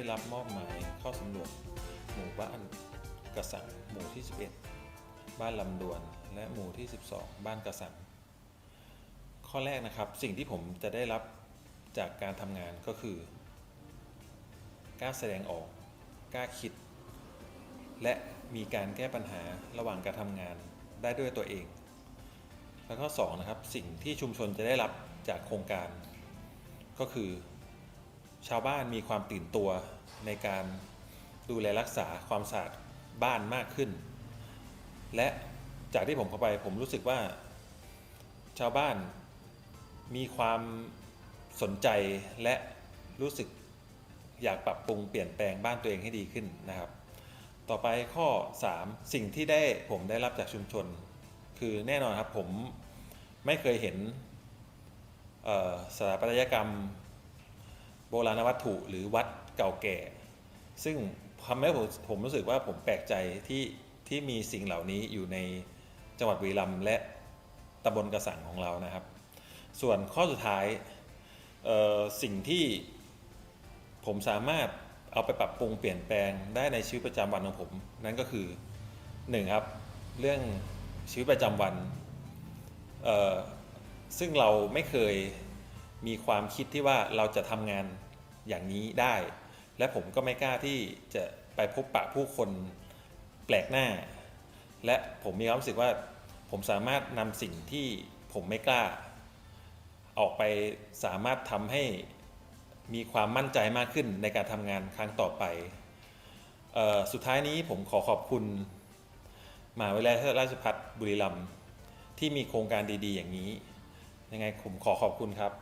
ได้รับมอบหมายเข้าสำรวจหมู่บ้านกระสังหมู่ที่ 11 บ้านลำดวน และหมู่ที่ 12 บ้านกระสัง ข้อแรกนะครับสิ่งที่ผมจะได้รับจากการทำงานก็คือกล้าแสดงออกกล้าคิด และมีการแก้ปัญหาระหว่างการทำงานได้ด้วยตัวเอง แล้วก็สองนะครับสิ่งที่ชุมชนจะได้รับจากโครงการ ก็คือ ชาวบ้านมีความตื่นตัวในการดูแลรักษาความสะอาดบ้านมากขึ้น และจากที่ผมเข้าไปผมรู้สึกว่า ชาวบ้านมีความสนใจและรู้สึกอยากปรับปรุงเปลี่ยนแปลงบ้านตัวเองให้ดีขึ้นนะครับ ต่อไปข้อ 3 สิ่งที่ได้ผมได้รับจากชุมชน คือแน่นอนครับผมไม่เคยเห็นสถาปัตยกรรม โบราณวัตถุหรือวัดเก่าแก่ ซึ่งทำให้ผมผมรู้สึกว่าผมแปลกใจที่ที่มีสิ่งเหล่านี้อยู่ในจังหวัดบุรีรัมย์และตำบลกระสังของเรานะครับ ส่วนข้อสุดท้ายสิ่งที่ผมสามารถเอาไปปรับปรุงเปลี่ยนแปลงได้ในชีวิตประจำวันของผม นั่นก็คือหนึ่งครับเรื่องชีวิตประจำวันซึ่งเราไม่เคย มีความคิดที่ว่าเราจะทำงานอย่างนี้ได้ และผมก็ไม่กล้าที่จะไปพบปะผู้คนแปลกหน้า และผมมีความรู้สึกว่าผมสามารถนำสิ่งที่ผมไม่กล้า ออกไปสามารถทำให้มีความมั่นใจมากขึ้นในการทำงานครั้งต่อไปออสุดท้ายนี้ผมขอขอบคุณมหาวิทยาลัยราชภัฏบุรีรัมย์ที่มีโครงการดีๆ อย่างนี้ ยังไงผมขอขอบคุณครับ